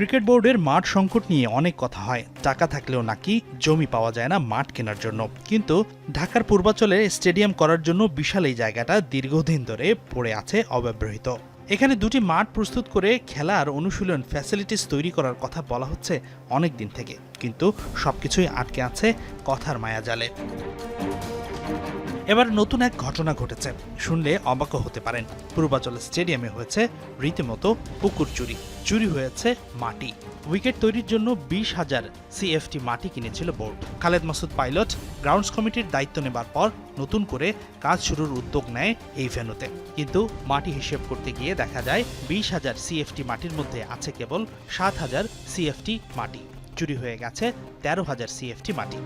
Cricket বোর্ডের মাঠ সংকট নিয়ে অনেক কথা হয়। টাকা থাকলেও নাকি জমি পাওয়া যায় না মাঠ কেনার জন্য। কিন্তু ঢাকার পূর্বাঞ্চলে স্টেডিয়াম করার জন্য বিশাল এই জায়গাটা দীর্ঘদিন ধরে পড়ে আছে অব্যবহৃত। এখানে দুটি মাঠ প্রস্তুত করে খেলা আর অনুশীলন ফ্যাসিলিটিস তৈরি করার কথা বলা হচ্ছে অনেক দিন থেকে। কিন্তু সবকিছুই আটকে আছে কথার মায়াজালে। এবার নতুন এক ঘটনা ঘটেছে। শুনলে অবাক হতে পারেন। পূর্বাচল স্টেডিয়ামে হয়েছে রীতিমতো পুকুর চুরি। চুরি হয়েছে মাটি। উইকেট তৈরির জন্য বিশ হাজার সিএফটি মাটি কিনেছিল board. Khaled Masud Pilot grounds কমিটির দায়িত্ব নেবার পর নতুন করে কাজ শুরুর উদ্যোগ নেয় এই ভেন্যুতে। কিন্তু মাটি হিসেব করতে গিয়ে দেখা যায় বিশ হাজার সিএফটি মাটির মধ্যে আছে কেবল সাত হাজার সিএফটি মাটি। চুরি হয়ে গেছে তেরো হাজার সিএফটি মাটি।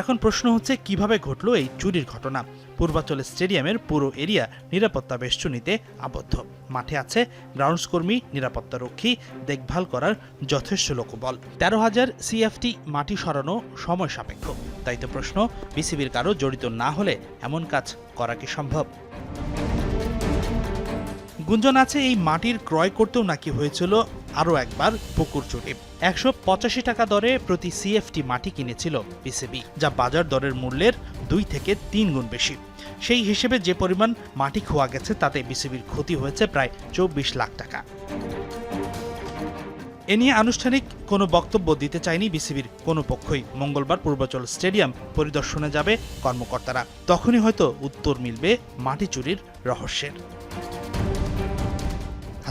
এখন প্রশ্ন হচ্ছে, কীভাবে ঘটল এই চুরির ঘটনা? পূর্বাচল স্টেডিয়ামের পুরো এরিয়া নিরাপত্তা বেষ্টনীতে আবদ্ধ। মাঠে আছে গ্রাউন্ডস কর্মী নিরাপত্তা রক্ষী, দেখভাল করার যথেষ্ট লোকবল। তেরো হাজার সিএফটি মাটি সরানো সময় সাপেক্ষ। তাই তো প্রশ্ন, বিসিবির কারও জড়িত না হলে এমন কাজ করা কি সম্ভব? গুঞ্জন আছে, এই মাটির ক্রয় করতেও নাকি হয়েছিল আরও একবার পুকুর চুরি। একশো পঁচাশি টাকা দরে প্রতি সিএফটি মাটি কিনেছিল পিসিবি যা বাজার দরের মূল্যের দুই থেকে তিন গুণ বেশি। সেই হিসেবে যে পরিমাণ মাটি খোয়া গেছে, তাতে বিসিবির ক্ষতি হয়েছে প্রায় চব্বিশ লাখ টাকা। এ নিয়ে আনুষ্ঠানিক কোনো বক্তব্য দিতে চায়নি বিসিবির কোনো পক্ষই। মঙ্গলবার পূর্বাচল স্টেডিয়াম পরিদর্শনে যাবে কর্মকর্তারা। তখনই হয়তো উত্তর মিলবে মাটি চুরির রহস্যের।